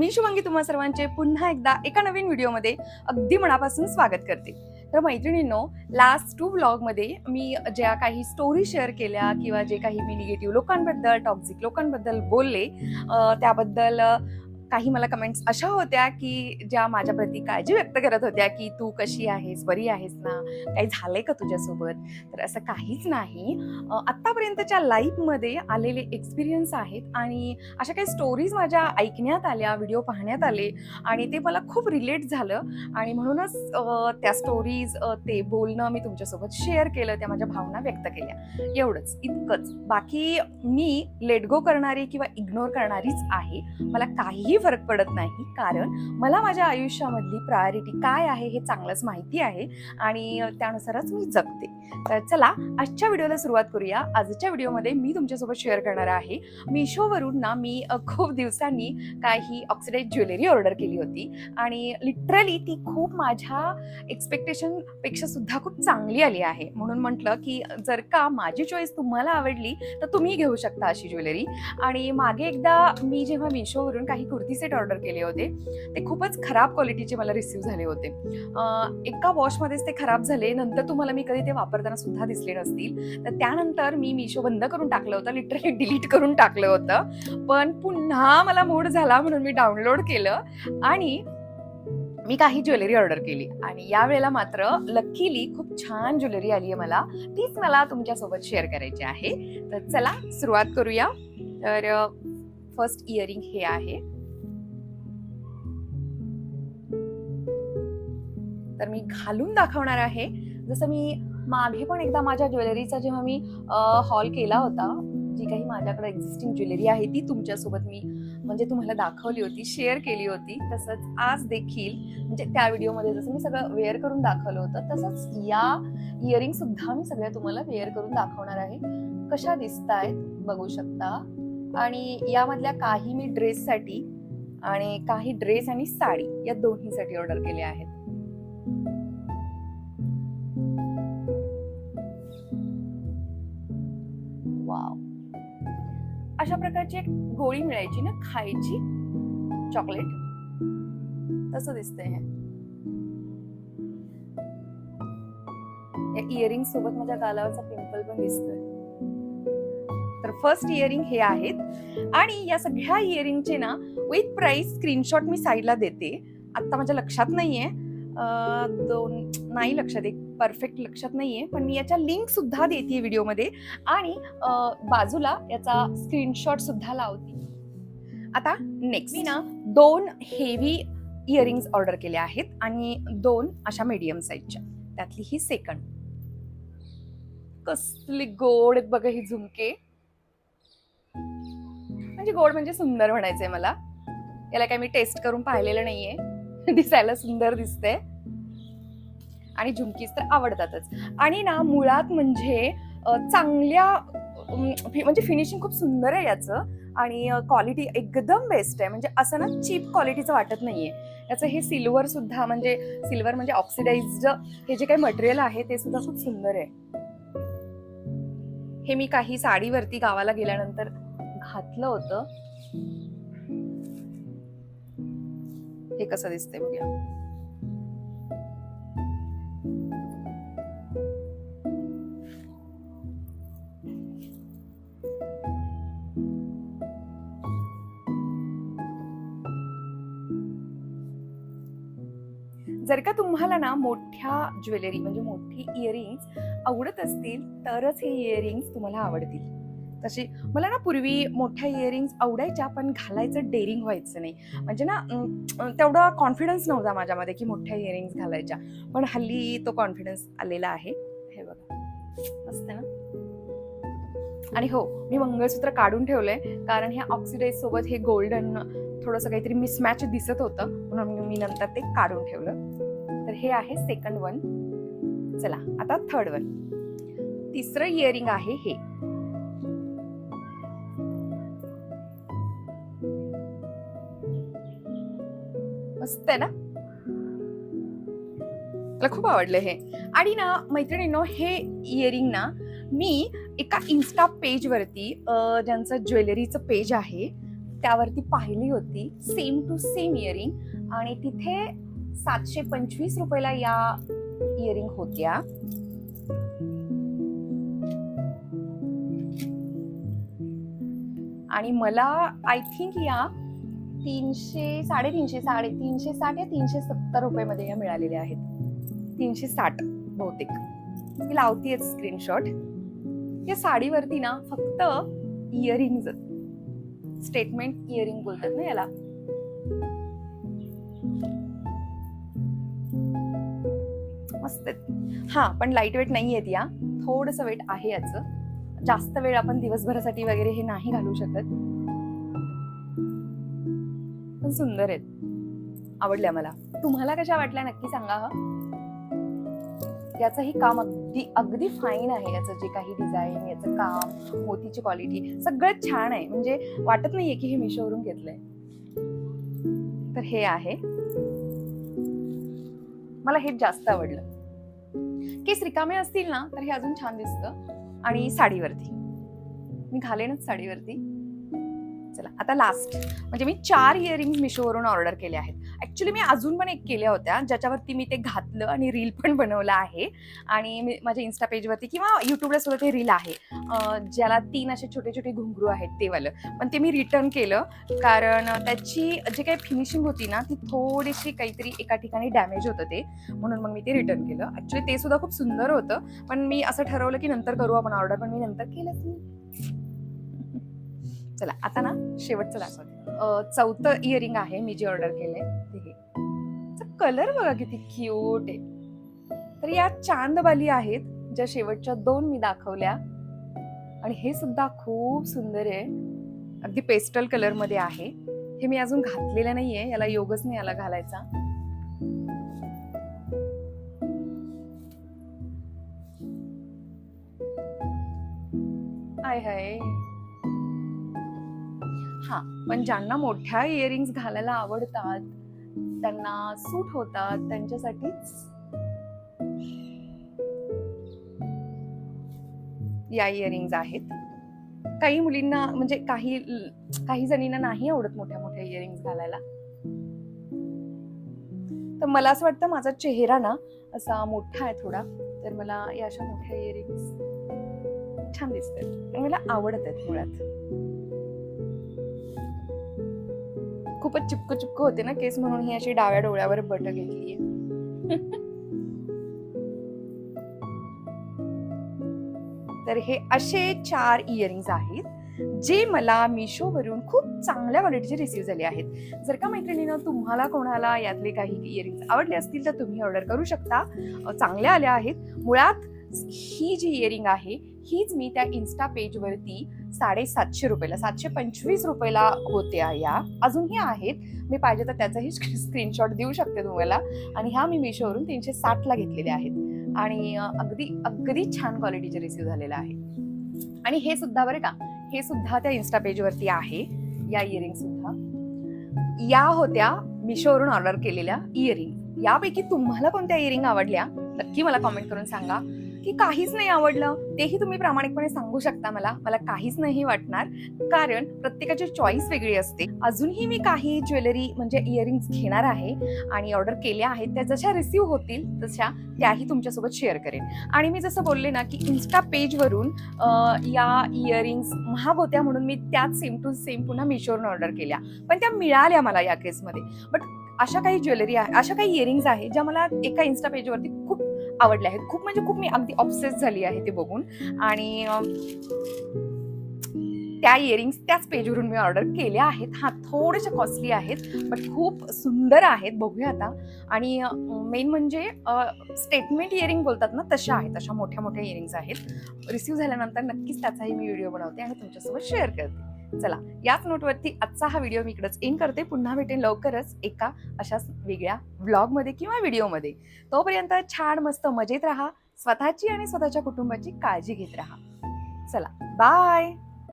मी शुभांगी तुम्हा सर्वांचे पुन्हा एकदा एका नवीन व्हिडिओमध्ये अगदी मनापासून स्वागत करते. तर मैत्रिणींनो लास्ट टू ब्लॉगमध्ये मी ज्या काही स्टोरी शेअर केल्या किंवा जे काही मी निगेटिव्ह लोकांबद्दल टॉक्झिक लोकांबद्दल बोलले त्याबद्दल काही मला कमेंट्स अशा होत्या की ज्या माझ्याप्रती काळजी व्यक्त करत होत्या की तू कशी आहेस बरी आहेस ना? काही झालंय का तुझ्यासोबत? तर असं काहीच नाही. आत्तापर्यंतच्या लाईफमध्ये आलेले एक्सपिरियन्स आहेत आणि अशा काही स्टोरीज माझ्या ऐकण्यात आल्या व्हिडिओ पाहण्यात आले आणि ते मला खूप रिलेट झालं. आणि म्हणूनच त्या स्टोरीज ते बोलणं मी तुमच्यासोबत शेअर केलं त्या माझ्या भावना व्यक्त केल्या. एवढंच. इतकंच. बाकी मी लेट गो करणारी किंवा इग्नोर करणारीच आहे. मला काहीही फरक पडत नाही. कारण मला माझ्या आयुष्यामधली प्रायोरिटी काय आहे हे चांगलंच माहिती आहे आणि त्यानुसारच मी जगते. तर चला आजच्या व्हिडिओला सुरुवात करूया. आजच्या व्हिडिओमध्ये मी तुमच्यासोबत शेअर करणार आहे. मिशोवरून ना मी खूप दिवसांनी काही ऑक्सिडाईज ज्वेलरी ऑर्डर केली होती. आणि लिटरली ती खूप माझ्या एक्सपेक्टेशनपेक्षा सुद्धा खूप चांगली आली आहे. म्हणून म्हटलं की जर का माझी चॉईस तुम्हाला आवडली तर तुम्ही घेऊ शकता अशी ज्वेलरी आणि मागे एकदा मी जेव्हा मिशोवरून काही कुर्ती सेट ऑर्डर केले होते? ते खूपच खराब क्वालिटीचे मला रिसीव्ह झाले होते. एका वॉशमध्येच ते खराब झाले नंतर तुम्हाला मी कधी ते वापरताना सुद्धा दिसले नसतील. तर त्यानंतर मी मिशो बंद करून टाकलं होतं लिटरली डिलीट करून टाकलं होतं. पण पुन्हा मला मूड झाला म्हणून मी डाउनलोड केलं आणि मी काही ज्वेलरी ऑर्डर केली. आणि यावेळेला मात्र लकीली खूप छान ज्वेलरी आली आहे मला. तीच मला तुमच्यासोबत शेअर करायची आहे. तर चला सुरुवात करूया. तर फर्स्ट इयरिंग हे आहे. तर मी घालून दाखवणार आहे. जसं मी मागे पण एकदा माझ्या ज्वेलरीचा जेव्हा मी हॉल केला होता जी काही माझ्याकडे एक्झिस्टिंग ज्वेलरी आहे ती तुमच्यासोबत मी म्हणजे तुम्हाला दाखवली होती शेअर केली होती. तसंच आज देखील म्हणजे त्या व्हिडिओमध्ये जसं मी सगळं वेअर करून दाखवलं होतं तसंच या इयरिंग सुद्धा मी सगळ्या तुम्हाला वेअर करून दाखवणार आहे. कशा दिसत आहेत बघू शकता. आणि यामधल्या काही मी ड्रेससाठी आणि काही ड्रेस आणि साडी या दोन्हीसाठी ऑर्डर केल्या आहेत. वाव अशा प्रकारची एक गोळी मिळायची ना खायची. चॉकलेट तसं दिसतंय हे. या इयरिंग सोबत माझ्या गालावरचा पिंपल पण दिसतोय. तर फर्स्ट इयरिंग हे आहेत. आणि या सगळ्या इयरिंगचे ना विथ प्राइस स्क्रीनशॉट मी साईडला देते. आता माझ्या लक्षात नाहीये. दोन नाही लक्षात एक परफेक्ट लक्षात नाहीये पण मी याच्या लिंक सुद्धा देते व्हिडिओमध्ये आणि बाजूला याचा स्क्रीनशॉट सुद्धा लावते. आता नेक्स्ट मी ना दोन हेवी इयरिंग्स ऑर्डर केल्या आहेत आणि दोन अशा मीडियम साईजच्या त्यातली ही सेकंड कसली गोड बघा ही झुमके. म्हणजे गोड म्हणजे सुंदर म्हणायचंय मला. याला काय मी टेस्ट करून पाहिलेलं नाहीये. दिसायला सुंदर दिसते आणि झुमकीज तर आवडतातच. आणि ना मुळात म्हणजे चांगल्या म्हणजे फिनिशिंग खूप सुंदर आहे याचं. आणि क्वालिटी एकदम बेस्ट आहे. म्हणजे असं ना चीप क्वालिटीचं वाटत नाहीये. याचं हे सिल्वर सुद्धा म्हणजे सिल्वर म्हणजे ऑक्सिडाइज्ड हे जे काही मटेरियल आहे ते सुद्धा खूप सुंदर आहे. हे मी काही साडीवरती गावाला गेल्यानंतर घातलं होतं. हे कसं दिसतंय बघूया. जर का तुम्हाला ना मोठ्या ज्वेलरी म्हणजे मोठी इयरिंग्स आवडत असतील तरच हे इयरिंग्स तुम्हाला आवडतील. तशी मला ना पूर्वी मोठ्या इयरिंग्स आवडायच्या पण घालायचं डेअरिंग व्हायचं नाही. म्हणजे ना तेवढा कॉन्फिडन्स नव्हता माझ्यामध्ये की मोठ्या इयरिंग्स घालायच्या. पण हल्ली तो कॉन्फिडन्स आलेला आहे. हे बघा. मस्त ना? आणि हो मी मंगळसूत्र काढून ठेवलंय कारण ह्या ऑक्सिडाईज सोबत हे गोल्डन थोडंसं काहीतरी मिसमॅच दिसत होतं. म्हणून मी नंतर ते काढून ठेवलं. तर हे आहे सेकंड वन चला आता थर्ड वन तिसरं इयरिंग आहे हे. मस्त आहे ना? मला खूप आवडलं हे. आणि ना मैत्रिणींनो हे इयरिंग ना मी एका इन्स्टा पेजवरती ज्यांचं ज्वेलरीचं पेज आहे त्यावरती पाहिली होती. सेम टू सेम इयरिंग आणि तिथे सातशे पंचवीस रुपयाला या इयरिंग होत्या. आणि मला आय थिंक या तीनशे साडेतीनशे साडे तीनशे साठ या तीनशे सत्तर रुपये या मिळालेल्या आहेत. तीनशे साठ बहुतेक. मी लावतीये स्क्रीनशॉट या साडीवरती ना फक्त इयरिंग स्टेटमेंट इयरिंग बोलतात ना याला. मस्त आहेत. हां पण लाइट वेट नाही आहेत या थोडंसं वेट आहे याचं. जास्त वेळ आपण दिवसभरासाठी वगैरे हे नाही घालू शकत. पण सुंदर आहेत. आवडल्या मला. तुम्हाला कशा वाटल्या नक्की सांगा हा. याचंही काम अगदी अगदी फाईन आहे याचं जे काही डिझाईन याचं काम मोतीची क्वालिटी सगळं छान आहे. म्हणजे वाटत नाहीये की हे मिशोवरून घेतलंय. तर हे आहे. मला हेच जास्त आवडलं. केस रिकामे असतील ना तर हे अजून छान दिसतं. आणि साडीवरती. मी घालेनच साडीवरती. चला आता लास्ट म्हणजे मी चार इयरिंग्स मिशोवरून ऑर्डर केले आहेत. ॲक्च्युली मी अजून पण एक केल्या होत्या ज्याच्यावरती मी ते घातलं आणि रील पण बनवलं आहे. आणि मी माझ्या इन्स्टा पेजवरती किंवा यूट्यूबला सुद्धा ते रील आहे. ज्याला तीन असे छोटे छोटे घुंगरू आहेत ते वालं. पण ते मी रिटर्न केलं कारण त्याची जी काही फिनिशिंग होती ना ती थोडीशी काहीतरी एका ठिकाणी डॅमेज होतं ते. म्हणून मग मी ते रिटर्न केलं. ॲक्च्युली ते सुद्धा खूप सुंदर होतं पण मी असं ठरवलं की नंतर करू आपण ऑर्डर पण मी नंतर केलंच नाही. चला आता ना शेवटचं दाखवते अं, चौथं इयरिंग आहे मी जे ऑर्डर केलंय ते हे कलर बघा किती क्यूट आहे. तर या चांदबाली आहेत ज्या शेवटच्या दोन मी दाखवल्या. आणि हे सुद्धा खूप सुंदर आहे. अगदी पेस्टल कलरमध्ये आहे. हे मी अजून घातलेलं नाहीये याला योगच नाही याला घालायचा. आय हाय. हा पण ज्यांना मोठ्या इयरिंग्स घालायला आवडतात त्यांना सूट होतात त्यांच्यासाठीच या इयरिंग्स आहेत. काही मुलींना म्हणजे काही काही जणींना नाही आवडत मोठ्या मोठ्या इयरिंग्स घालायला. तर मला असं वाटतं माझा चेहरा ना असा मोठा आहे थोडा तर मला या अशा मोठ्या इयरिंग्स छान दिसतात. मला आवडत आहेत मुळात. खूपच चिपक चिपक होते ना केस म्हणून ही अशी डाव्या डोळ्यावर बट घेतलीये तर हे असे चार इयरिंग्स आहेत जे मला मिशोवरून खूप चांगल्या क्वालिटीचे रिसीव्ह झाले आहेत. जर का मैत्रिणीनं तुम्हाला कोणाला यातले काही इयरिंग्स आवडले असतील तर तुम्ही ऑर्डर करू शकता. चांगल्या आल्या आहेत. मुळात ही जी इयरिंग आहे हीच मी त्या इन्स्टा पेजवरती साडेसातशे रुपयाला सातशे पंचवीस रुपयाला होत्या या. अजूनही आहेत. मी पाहिजे तर त्याचाही स्क्रीनशॉट देऊ शकते तुम्हाला. आणि ह्या मी मिशोवरून तीनशे साठला घेतलेल्या आहेत. आणि अगदी अगदी छान क्वालिटीचे रिसिव्ह झालेलं आहे. आणि हे सुद्धा बरं का हे सुद्धा त्या इन्स्टा पेजवरती आहे. या इयरिंग सुद्धा. या होत्या मिशोवरून ऑर्डर केलेल्या इयरिंग यापैकी तुम्हाला कोणत्या इयरिंग आवडल्या? नक्की मला कॉमेंट करून सांगा. की काहीच नाही आवडलं तेही तुम्ही प्रामाणिकपणे सांगू शकता मला. मला काहीच नाही वाटणार. कारण प्रत्येकाची चॉईस वेगळी असते. अजूनही मी काही ज्वेलरी म्हणजे इयरिंग्स घेणार आहे आणि ऑर्डर केल्या आहेत त्या जशा रिसीव्ह होतील तशा त्याही तुमच्यासोबत शेअर करेन. आणि मी जसं बोलले ना की इन्स्टा पेजवरून या इयरिंग्स महाग होत्या म्हणून मी त्याच सेम टू सेम पुन्हा मिशोवरून ऑर्डर केल्या. पण त्या मिळाल्या मला या केसमध्ये बट अशा काही ज्वेलरी आहे अशा काही इयरिंग्स आहेत ज्या मला एका इन्स्टा पेजवरती खूप आवडल्या आहेत. खूप म्हणजे खूप मी अगदी ऑब्सेस झाली आहे ते बघून. आणि त्या इयरिंग्स त्याच पेजवरून मी ऑर्डर केल्या आहेत. हा थोडेसे कॉस्टली आहेत बट खूप सुंदर आहेत. बघूया आता. आणि मेन म्हणजे स्टेटमेंट इयरिंग बोलतात ना तशा आहेत. अशा मोठ्या मोठ्या इयरिंग्स आहेत. रिसीव्ह झाल्यानंतर नक्कीच त्याचाही मी व्हिडिओ बनवते आणि तुमच्यासोबत शेअर करते. चला याच नोटवरती आजचा हा व्हिडिओ मी इकडंच इन करते. पुन्हा भेटेन लवकरच एका अशाच वेगळ्या व्लॉगमध्ये किंवा व्हिडिओमध्ये तोपर्यंत छान मस्त मजेत राहा. स्वतःची आणि स्वतःच्या कुटुंबाची काळजी घेत राहा. चला बाय